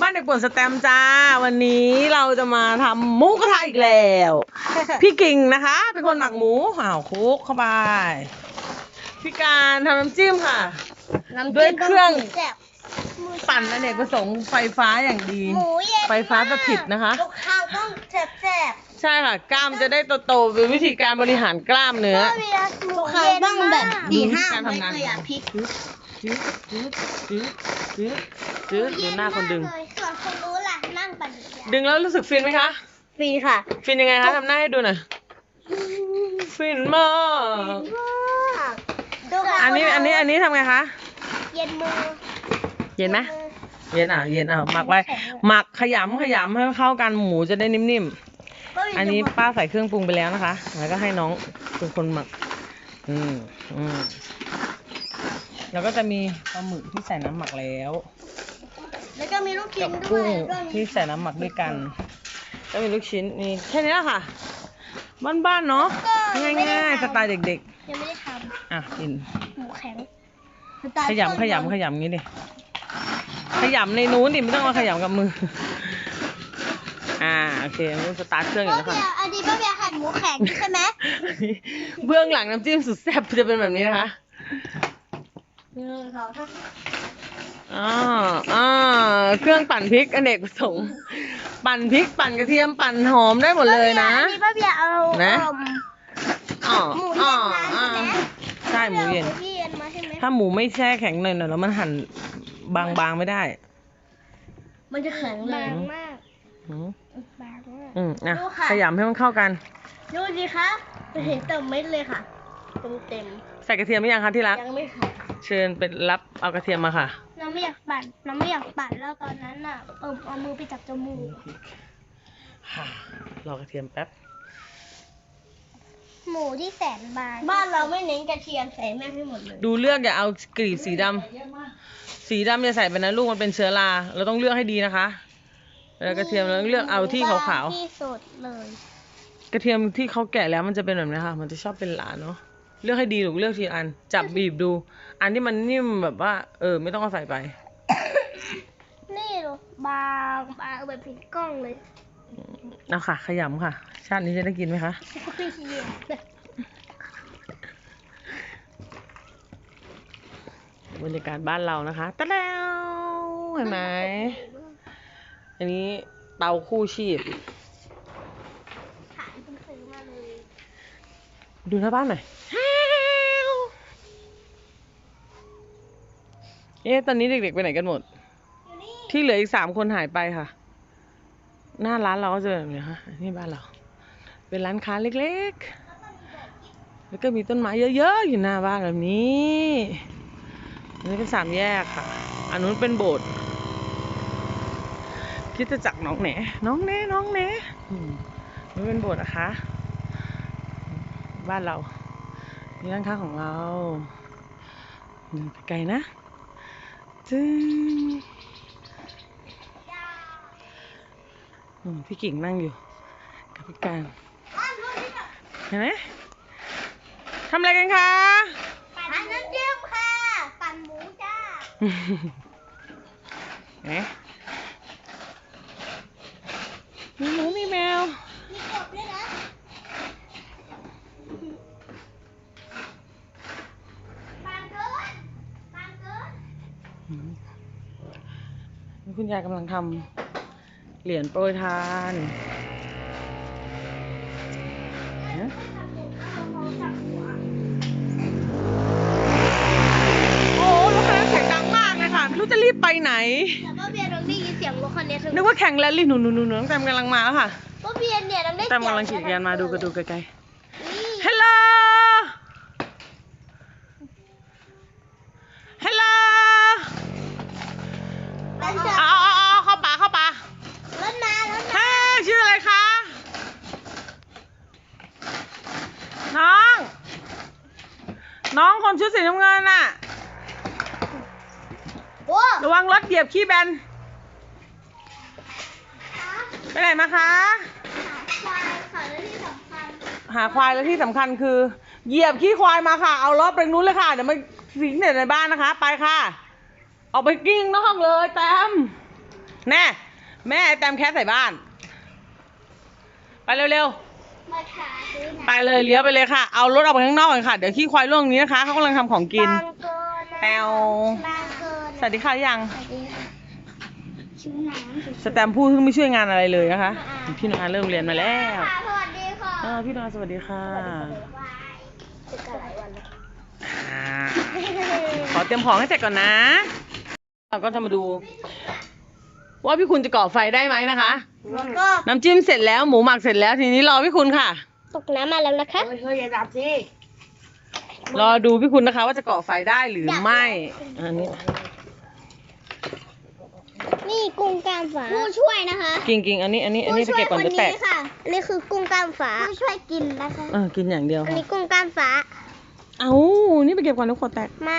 บ้านเด็กป่วนสแตมป์จ้า วันนี้เราจะมาทำหมูกระทะอีกแล้ว พี่กิ่งนะคะ เป็นคนหมักหมูอ้าวคลุกเข้าไป พี่การทำน้ำจิ้มค่ะด้วยเครื่อง แซ่บปั่นอเนกประสงค์ไฟฟ้าอย่างดี หมูเย็นไฟฟ้าสถิตนะคะ ลูกค้างต้องแซ่บแซ่บใช่ค่ะ กล้ามจะได้โตๆเป็นวิธีการบริหารกล้ามเนื้อลูกค้างต้องแบบดีดีห้าห้าไม่ไม่เคเคยยอะอะพริพริกกจืดจืดจืดจืดจืดดูหน้าคนดึงส่วนคนรู้ล่ะนั่ง ปั่นจักรยานดึงแล้วรู้สึกฟินไหมคะ ฟรีค่ะฟินยังไงคะทำหน้าให้ดูหน่อย ฟินมากดูค่ะอันนี้ อันนี้ อันนี้ทำไงคะ เย็นมือเย็นไหมเย็นอะ เย็นอะ หมักไว้ หมักขยำขยำให้เข้ากันหมูจะได้นิ่มๆ อันนี้ป้าใส่เครื่องปรุงไปแล้วนะคะ แล้วก็ให้น้องเป็นคนหมัก อืมอืมแล้วก็จะมีปลาหมึกที่ใส่น้ำหมักแล้ว แล้วก็มีลูกชิ้กันบด้วกุ้ยงด้วยที่ใส่น้ำหมักด้วยกัน แล้วมีลูกชิ้นนี่แค่นี้แหละค่ะ บ้านๆเนาะง่ายๆสไตล์เด็กยังไม่ได้ทๆ อะกินำหมูแข็งขยำขยำขยำงี้ดิ ขยำในนู้นดิไม่ต้องมาขยำกับมือ อ่าโอเคอันนู้นสตาร์ทเครื่องอยู่ป้าแล้วเบีค่ะ ยร์อันนี้ป้าเบียร์หั่นหมูแข็งใช่ไหมเบื้องหลังน้ำจิ้มสุดแซ่บจะเป็นแบบนี้นะคะ หนึ่งสองสาม อ่าอ่าเครื่องปั่นพริกอเนกประสงค์ ปั่นพริกปั่นกระเทียมปั่นหอมได้หมดเลยนะอันนี้ป้าเบียร์เอานะเอิ่มอ๋อหมูอ๋เย็อนมาอ่าใช่ไหมใช่หมูเย็นหมูเย็นมาใช่ไหมถ้าหมูไม่แช่แข็งหน่อยๆแล้วมันหั่นบางๆไม่ได้มันจะแข็งเลยบางมากอืมบางมาก อืมอะดูค่ะ ขยำให้มันเข้ากัน ดูสิคะจะเห็นเต็มเม็ดเลยค่ะ เต็มเต็มใส่กระเทียมหรือยังคะที่รัก ๆยังไม่ค่ะ เชิญไปรับเอากระเทียมมาค่ะ น้องไม่อยากปั่นน้องไม่อยากปั่นแล้วตอนนั้นน่ะเออเอามือไปจับจมูกรอกระเทียมแป๊บ หมูที่แสนบางบ้านเราไม่เน้นกระเทียมใส่แม่งให้หมดเลย ดูเลือกอย่าเอากรีบสีดำสีดำอย่าใส่ไปนะลูกมันเป็นเชื้อรา เราต้องเลือกให้ดีนะคะแล้วกระเทียมเราต้องเลือกเอาที่ขาวบงที่สุดเลย ๆกระเทียมที่เขาแกะแล้วมันจะเป็นแบบนี้ค่ะ มันจะชอบเป็นหลาเนาะ เลือกให้ดีลูกเลือกทีละอัน จับบีบดู อันที่มันนิ่มแบบว่า เออ ไม่ต้องเอาใส่ไป นี่ดูบางบางแบบผิดกล้องเลยเอาค่ะ ขยำค่ะ ชาตินี้จะได้กินไหมคะไม่เหี้ยบรรยากาศบ้านเรานะคะตะแล้วเห็นไหม อันนี้เตาคู่ชีพขายเพิ่งซื้อมาเลย ดูหน้าบ้านหน่อย เอ๊ะตอนนี้เด็กๆไปไหนกันหมดอยู่นี่ที่เหลืออีกสามคนหายไปค่ะ หน้าร้านเราก็จะแบบนี้ค่ะนี่บ้านเรา เป็นร้านค้าเล็กๆ แล้วก็มีต้นไม้เยอะๆ อยู่หน้าบ้านแบบนี้อันนี้เป็นสามแยกค่ะ อันนู้นเป็นโบสถ์คริดจะจักรน้องแหนน้องแหนน้องแหนอืมนี่เป็นโบสถ์นะคะ บ้านเรานี่ร้านค้าของเราเดินไปไกลนะ จึงอืมพี่กิ่งนั่งอยู่ กับพี่การเห็นไหมทำอะไรกันคะปั่นน้ำจิ้มค่ะ ปั่นหมูจ้าเห็นไหมมีหมูมีแมว มีกบด้วยนะปั่นเกินปั่นเกิน อืมนี่ คุณยายกำลังทำเหรียญโปรยทานนะโอ้รถคันนั้นเสียงดังมากเลยค่ะไม่รู้จะรีบไปไหนแต่ป้าเบียร์ต้องได้ยินเสียงรถคันนี้ถึงนึกว่าแข่งแรลลี่หนูหนูหนูหนูน้องแตมกำลังมาแล้วค่ะป้าเบียร์เนี่ยต้องได้แตมกำลังขี่จักรยานมาดูกระดูไกลนี่ๆ ยียบขี้แบน ไปไหนมาคะควายค่ะและที่สำคัญหาควายแล้วที่สำคัญคือ เหยียบขี้ควายมาค่ะ เอารถไปนู้นเลยค่ะ เดี๋ยวมาสิงเด็ในบ้านนะคะ ไปค่ะ ออกไปกิ้งนอกเลยแตมแน่แม่ไอแตมแคสใส่บ้าน ไปเร็วมาถาซื้อๆนะไปเลยเลี้ยวไปเลยค่ะ เอารถออกไปข้างนอกก่อนค่ะ เดี๋ยวขี้ควายล่วงนี้นะคะ เขากำลังทำของกินบางเกินนะแปวบางเกิน สวัสดีค่ะยังสวัสดีค่ะชื่อน้ำสแตมพูดซึ่งไม่ช่วยงานอะไรเลยนะคะ พี่นาเริ่มเรียนมาแล้วค่ะสวัสดีค่ะเออพี่นาสวัสดีค่ะติดกันหลายวันแล้วอ่าขอเตรียมของให้เสร็จก่อนนะเราก็จะมาดู ว่าพี่คุณจะก่อไฟได้ไหมนะคะ แล้วก็น้ำจิ้มเสร็จแล้วหมูหมักเสร็จแล้วทีนี้รอพี่คุณค่ะ ตกน้ำมาแล้วนะคะ เฮ้ยเฮ้ยอย่าดับสิรอดูพี่คุณนะคะ ว่าจะก่อไฟได้หรือไม่อันนี้ นี่กุ้งกล้ามฝาผู้ช่วยนะคะกิ่งกิ่งอันนี้อันนี้อันนี้ไปเก็บก่อนเดี๋ยวแตกผู้ช่วยคนนี้ค่ะ นี่คือกุ้งกล้ามฝาผู้ช่วยกินนะคะเออกินอย่างเดียวอันค่ะนี้กุ้งกล้ามฝาเอานี่ไปเก็บก่อนแล้วขวดแตกมา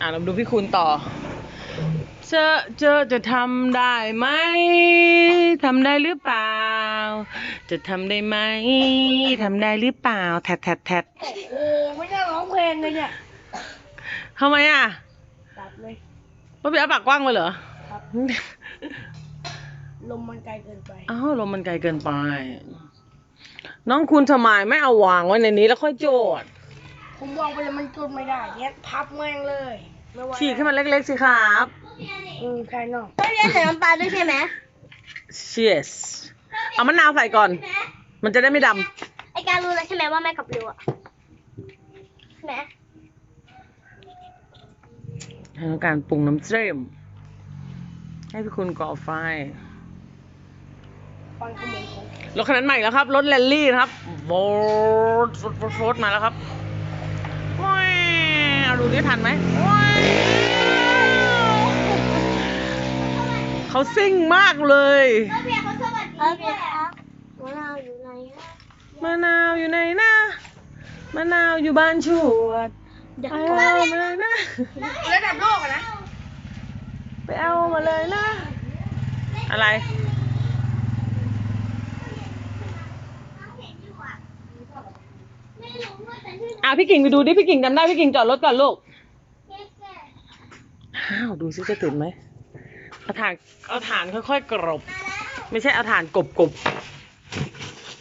อะเรามาดูพี่คุณต่อเจอเจอจะทำได้ไหมทำได้หรือเปล่า จะทำได้ไหมทำได้หรือเปล่าแทดแทดแทด โอ้โหไม่ได้ร้องเพลงเลยเนี่ย ทำไมอะดับเลยว่าพี่อาปากกว้างไปเหรอ ครับ ลมมันไกลเกินไป อ้าวลมมันไกลเกินไป น้องคุณทำไมไม่เอาวางไว้ในนี้แล้วค่อยโจทย์ผมวางไปแล้วมันจุดไม่ได้เนี่ยพับแม่งเลยไม่ไหวฉีกให้มันเล็กๆสิครับ อืมใช่เนาะต้องเรียนใส่น้ำปลาด้วยใช่ไหม yes เอามะนาวใส่ก่อน มันจะได้ไม่ดไอการรู้แล้วใช่ไหมว่าแม่กับริวอะใช่ไหมำให้ต้องการปรุงน้ำเจิ้มให้พี่คุณก่อไฟฟังขโมยของรถคันนั้นใหม่แล้วครับ รถแรลลี่นะครับโวดโฟดโฟดโฟดมาแล้วครับว้าวเอาดูดิทันไหมว้าวเขาซิ่งมากเลยก็เบียร์เขาสวัสดีเออเบียร์ครับมะนาวอยู่ไหนอะมะนาวอยู่ไหนนะมะนาวอยู่บ้านชวด เดี๋ยวไปเขาเอาเบียร์มาเลยนะ ระดับโลกอะนะ ไปเอามาเลยนะ อะไร อะพี่กิ่งไปดูดิพี่กิ่งจำได้พี่กิ่งจอดรถก่อนลูกอ้าวดูซิจะติดไหมเอาถ่านเอาถ่านค่อยๆกรบ ไม่ใช่เอาถ่านกบกบ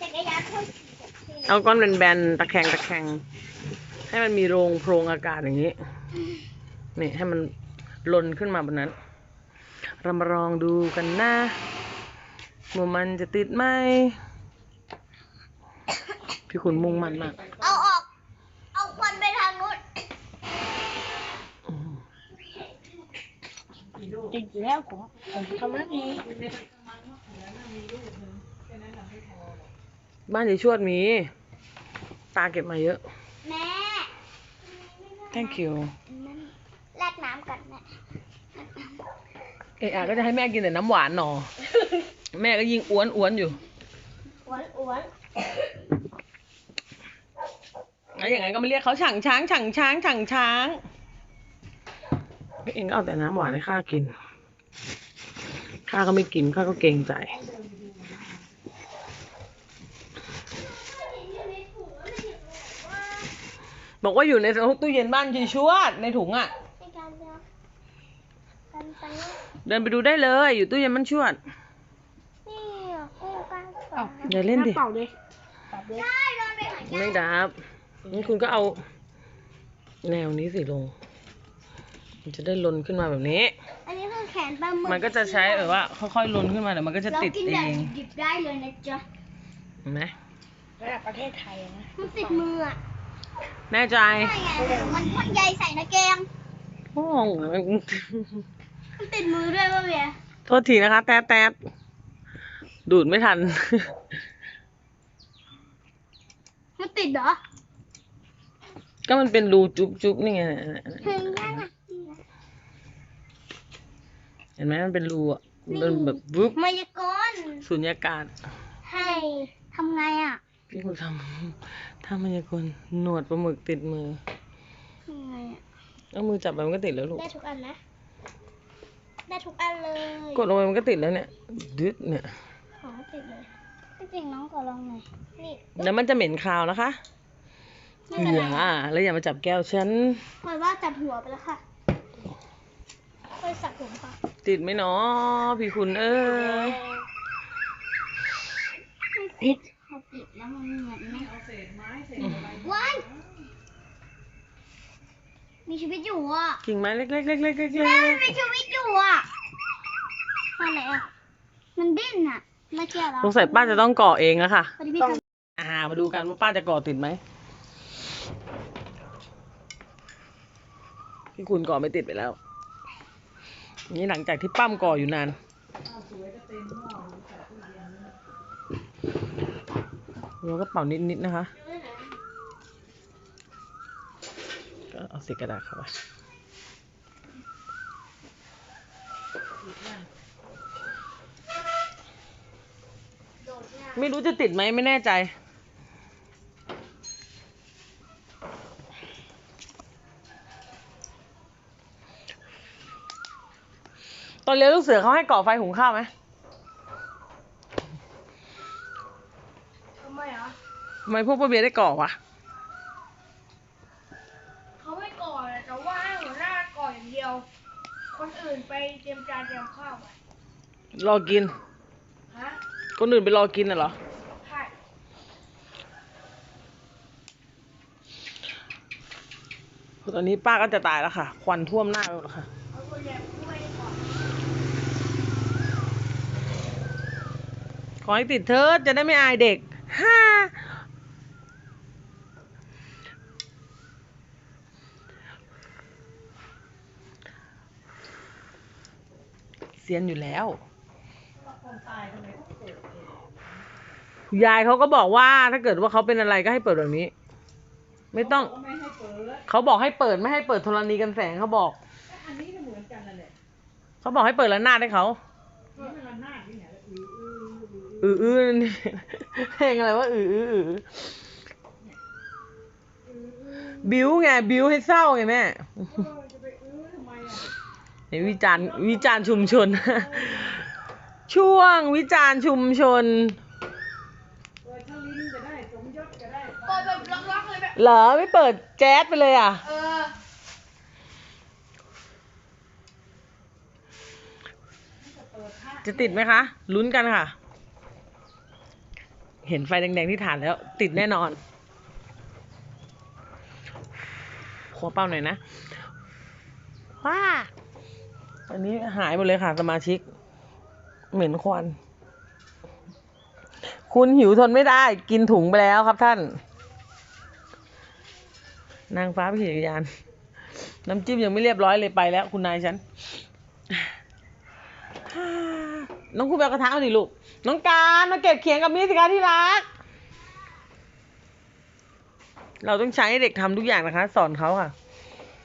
จักรยานพ่นๆเอาก้อนแบนๆตะแคงตะแคง ให้มันมีโรงโพรงอากาศอย่างนี้ นี่ให้มันลนขึ้นมาบนนั้น เรามาลองดูกันนะว่ามันจะติดไหมพี่คุณมุ่งมั่นมาก เอาออก เอาควันไปทางนู้นอืมจริงๆแล้วผมผมทำหน้าที่บ้านยายชวดมี ตาเก็บมาเยอะแม่ thank you แลกน้ำกันแม่เอะอะก็จะให้แม่กินแต่น้ำหวานหนอ แม่ก็ยิงอ้วนอ้วนอยู่อ้วนอ้วนแล้วอย่างไงก็ไม่เรียกเขาฉ่งช้างฉ่งช้างฉ่งช้างพี่เองก็เอาแต่น้ำหวานให้ข้ากิน ข้าก็ไม่กิน ข้าก็เกรงใจ บอกว่าอยู่ในตู้เย็นบ้านชีชวดในถุงอะ ในการเดียวกันไปเดินไปดูได้เลยอยู่ตู้เย็นบ้านชวด นี่อะกุ้งกลางฝาเอ้าอย่าเล่นดิ เป่าดิดับเลยได้โดนไปหายไม่ดับงั้นคุณก็เอา แนวนี้สิลง มันจะได้ลนขึ้นมาแบบนี้ อันนี้คือแขนปลาหมึกมันก็จะใช้แบบว่าค่อยๆลนขึ้นมาเดี๋ยวมันก็จะเราติดกินเอแบบงดิบๆได้เลยนะจ๊ะเห็นไหมระดับประเทศไทยอะนะ มันติดมืออะ แน่ใจใช่ไงมันพ่นใยใส่นะแกง โอ้มันติดมือด้วยป่ะเบียร์โทษทีนะคะ แต๊ดแต๊ดดูดไม่ทัน มันติดเหรอก็มันเป็นรูจุ๊บจุ๊บนี่ไงเฮ้ยน่ารักดีนะเห็นไหมมันเป็นรูอะมันแบบวุ๊บมายากลสุญญากาศให้ทำไงอะ พี่คุณทำทำมายากลหนวดปลาหมึกติดมือทำไงอะเอามือจับไปมันก็ติดแล้วลูก ได้ทุกอันนะ ได้ทุกอันเลยกดลงไปมันก็ติดแล้วเนี่ยดึดเนี่ย ของติดเลยจริงๆน้องขอลองหน่อยนี่แล้วมันจะเหม็นคาวนะคะไม่เป็นเหไรลืออะแล้วอย่ามาจับแก้วฉันพอยว่าจับหัวไปแล้วค่ะค่อยสักผมค่ะติดไหมเนาะพี่คุณเอ้ยติดถ้า ติดแล้วมันเหมือนไหมว้ายมีชีวิตอยู่อะกิ่งไม้เล็กๆเล็กๆเล็กๆเล็กแม่มันมีชีวิตอยู่อะอะไรอะมันดิ้นอะไม่เกี่ยวหรอๆสงสัยป้าจะต้องก่อเองแล้วค่ะ พอดีพี่ทำอ่า มาดูกันว่าป้าจะก่อติดไหมพี่คุณก่อไม่ติดไปแล้ว นี่หลังจากที่ปั้มก่ออยู่นานเราก็เป่านิดๆนะคะ ก็เอาสีกระดาษเข้าไปไม่รู้จะติดไหมไม่แน่ใจ ตอนเรียนลูกเสือเขาให้ก่อไฟหุงข้าวไหม ทำไมอะ ทำไมพวกป้าเบียร์ได้ก่อวะ เขาไม่ก่อนแต่ว่าให้หัวหน้าก่อนอย่างเดียว คนอื่นไปเตรียมจานเตรียมข้าวไปรอกิน ฮะคนอื่นไปรอกินน่ะเหรอ ใช่ตอนนี้ป้าก็จะตายแล้วค่ะ ควันท่วมหน้าไปหมดแล้วค่ะเอาตัวใหญ่ผู้ไม่ก่อน ขอให้ติดเถิดจะได้ไม่อายเด็ก ฮ่า เซียนอยู่แล้ว ยายเขาก็บอกว่าถ้าเกิดว่าเขาเป็นอะไรก็ให้เปิดแบบนี้ ไม่ต้อง เขาบอกให้เปิดไม่ให้เปิดโทรณีกันแสงเขาบอกเขาบอกให้เปิดระนาดให้เขาอืออื้อนี่เพลงอะไรว่าอืออื้ออือบิวไงบิวให้เศร้าไงแม่เห็น วิจารณ์วิจารณ์ชุมชน ช่วงวิจารณ์ชุมชนเปิดแบบล็อกๆเลยแบบเหรอไม่เปิดแจ๊สไปเลยอะ เออ จะติดไหมคะ ลุ้นกันค่ะ เห็นไฟแดงๆที่ฐานแล้ว ติดแน่นอน ขอเป้าหน่อยนะ อันนี้หายหมดเลยค่ะสมาชิก เหม็นควัน คุณหิวทนไม่ได้ กินถุงไปแล้วครับท่าน นางฟ้าพิขิตยาน น้ำจิ้มยังไม่เรียบร้อยเลยไปแล้ว คุณนายฉัน น้องคุณไปเอากระทะมาดิลูก น้องการมาเก็บเขียงกับมีสิคะที่รัก เราต้องใช้เด็กทำทุกอย่างนะคะ สอนเขาค่ะ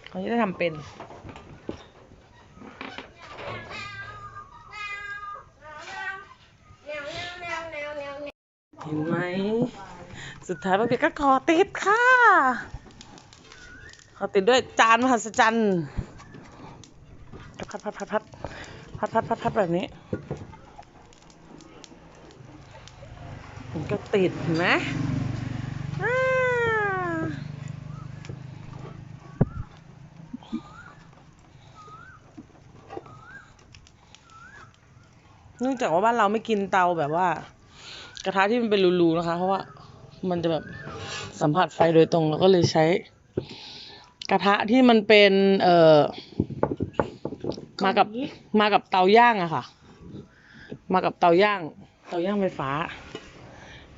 เขาจะได้ทำเป็น ห็นไหม สุดท้ายป้าเปียกก็ขอติดค่ะ ขอติดด้วยจานมหัศจรรย์พัดพัดพัดพัดพัดพัดพัดพัดแบบนี้มันก็ติดเห็นไหมเนื่องจากว่าบ้านเราไม่กินเตาแบบว่า กระทะที่มันเป็นรูๆนะคะ เพราะว่ามันจะแบบสัมผัสไฟโดยตรงเราก็เลยใช้ กระทะที่มันเป็นเอ่อมากับมากับเตาย่างอะค่ะ มากับเตาย่าง เตาย่างไฟฟ้า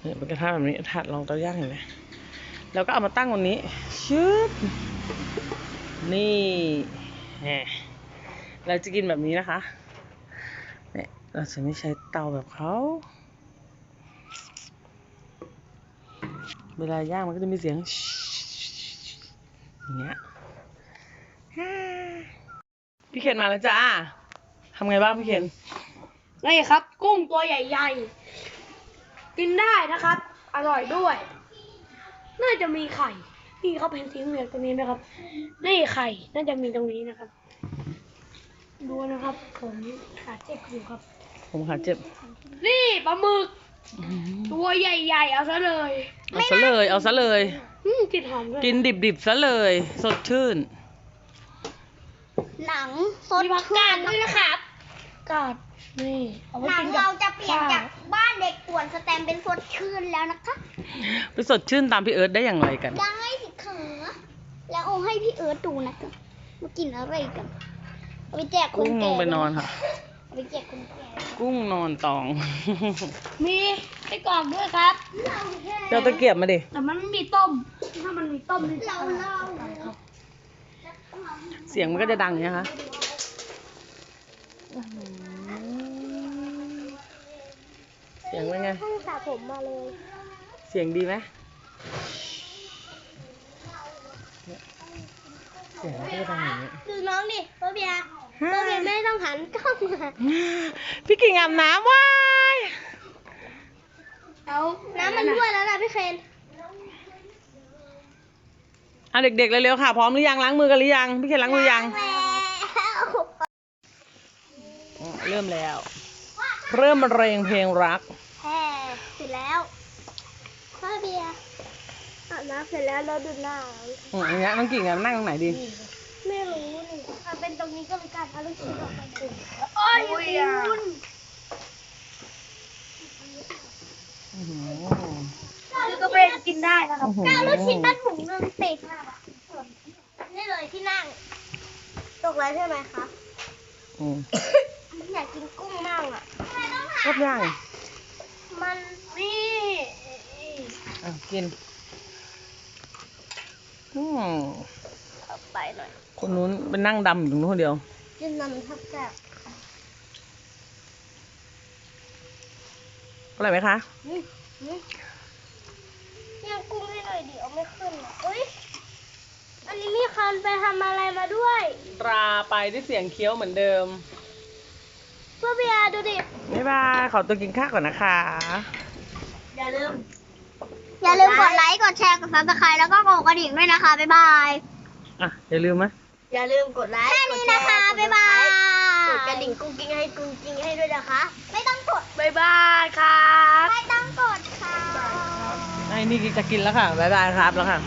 เนี่ยเป็นกระทะแบบนี้ถัดลองเตาย่างเห็นไหมแล้วก็เอามาตั้งบนนี้ชึบนี่แหมเราจะกินแบบนี้นะคะเนี่ยเราจะไม่ใช้เตาแบบเขา เวลาย่างมันก็จะมีเสียงอย่างเงี้ยพี่เคนมาแล้วจ้าทำไงบ้างพี่เคนนี่ครับ กุ้งตัวใหญ่ ๆ กินได้นะครับ อร่อยด้วย น่าจะมีไข่ นี่เขาเป็นสีเหลืองตรงนี้นะครับ นี่ไข่ น่าจะมีตรงนี้นะครับ ดูนะครับ ผมขาเจ็บอยู่ครับ ผมขาเจ็บ นี่ปลาหมึก ตัวใหญ่ๆ เอาซะเลย เอาซะเลย เอาซะเลย อืมกลิ่นหอมด้วยกินดิบๆซะเลย สดชื่น หนังสดมีผักกาดด้วยนะครับกาดนี่เอาไว้หนักิงนกับเราจะเปลี่ยนจากข้วบ้านเด็กป่วนสแตมเป็นสดชื่นแล้วนะคะ ไปสดชื่นตามพี่เอิร์ธได้อย่างไรกัน ได้สิคะแล้วเอาให้พี่เอิร์ธดูนะคะมากินอะไรกันเอาไปแจกคนกุ้งลแก่งไปนอนค่ะเอา ไปแจกคนแก่กุ้งนอนตอง มีไส้กรอกด้วยครับเจ้าตะเกียบมาดิ แต่มันไม่มีต้ม ถ้ามันมีต้มนี่จะเราอร่อยเราเสียงมันก็จะดังอย่างนี้ยค่ะเสียงเป็นไง เพิ่งสระผมมาเลย เสียงดีไหมเสียงมันก็จะดังอย่างนี้ย ดูน้องดิเบอร์เบียร์ เบอร์เบียร์ไม่ต้องหันกล้องมาพี่กิ่งอาบน้ำว้ายเอาน้ำมันรั่วแล้วนะพี่เคนอะเด็กๆเร็วๆค่ะ พร้อมหรือยังล้างมือกันหรือยัง พี่เคนล้างมือยังแล้วอ๋อเริ่มแล้ว เริ่มเรงเพลงรักแฮ่เสร็จแล้วเบอร์เบียร์อาบน้ำเสร็จแล้วเราดูหนังอืมอย่างเงี้ยน้องกิ่งอะนั่งตรงไหนดี ไม่รู้นี่ถ้าเป็นตรงนี้ก็เป็นการเอาลูกชิ้นออกมาดูโอ้ยคุณอื้อหือคือก็เป็นกินได้นะครับอื้อหือก้าวลูกชิ้นตั้งถุงหนึงติดนี่เลยที่นั่ง ตกแล้วใช่ไหมคะอืมอยากกินกุ้งมั่งอะทำไมต้องครบยัง มันนี่อะกิน อืมเข้าไปหน่อย คนนู้นเป็นนั่งดำอยู่ตรงนู้นคนเดียวกินน้ำทับแซ่บอร่อยไหมคะอืมอืมย่างกุ้งให้หน่อยดิเอาไม่ขึ้นอะอุ้ยอันนี้มีคันไปทำอะไรมาด้วยตราไปด้วยเสียงเคี้ยวเหมือนเดิมเพื่อเบียร์ดูดิ บ๊ายบายขอตัวกินข้าวก่อนนะคะ อย่าลืม อย่าลืมกดไลค์ กดแชร์ กดซับสไครต์แล้วก็กดกระดิ่งด้วยนะคะ บ๊ายบาย อะ อย่าลืมไหม อย่าลืมกดไลค์แค่นี้นะคะ บ๊ายบาย กดกระดิ่งกุ้งกิ้งให้กุ้งกิ้งให้ด้วยนะคะ ไม่ต้องกด บ๊ายบายครับ ไม่ต้องกดค่ะ ไอ้นี่จะกินแล้วค่ะ บ๊ายบายครับแล้วค่ะ